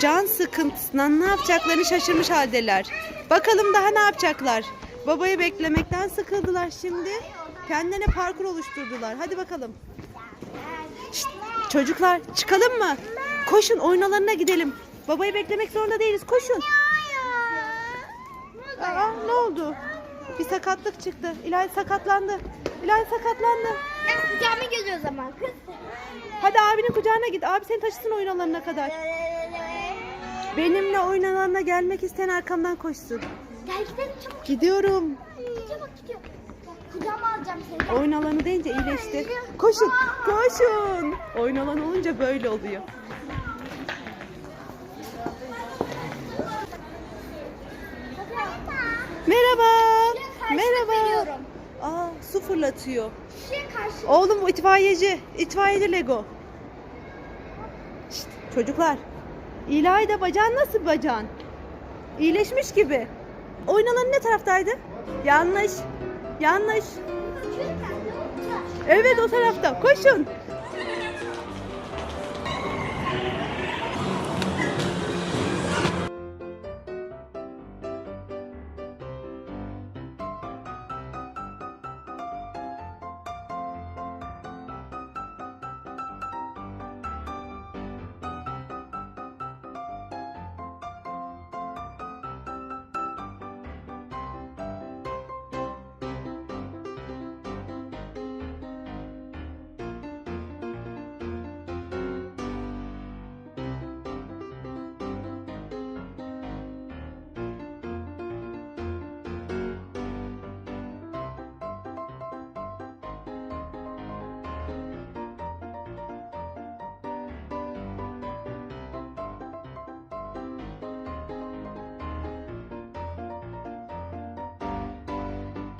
can sıkıntısından ne yapacaklarını şaşırmış haldeler. Bakalım daha ne yapacaklar? Babayı beklemekten sıkıldılar şimdi. Kendilerine parkur oluşturdular. Hadi bakalım. Şşt, çocuklar çıkalım mı? Koşun oyun alanına gidelim. Babayı beklemek zorunda değiliz. Koşun. Aa, ne oldu? Bir sakatlık çıktı. İlay sakatlandı. İlay sakatlandı. Ben kucağıma geliyor o zaman. Kız. Hadi abinin kucağına git. Abi seni taşısın oyun alanına kadar. Benimle oyun alanına gelmek isteyen arkamdan koşsun. Gel gidelim çabuk. Gidiyorum. Çabuk gidiyor. Kucağıma alacağım seni. Oyun alanı deyince iyileşti. Koşun, koşun. Oyun alanı olunca böyle oluyor. Merhaba. Merhaba. Aa, su fırlatıyor. Oğlum bu itfaiyeci. İtfaiyeci Lego. Şşt, çocuklar. İlayda bacağın nasıl bacağın? İyileşmiş gibi. Oyun alanı ne taraftaydı? Yanlış. Yanlış. Evet o tarafta. Koşun.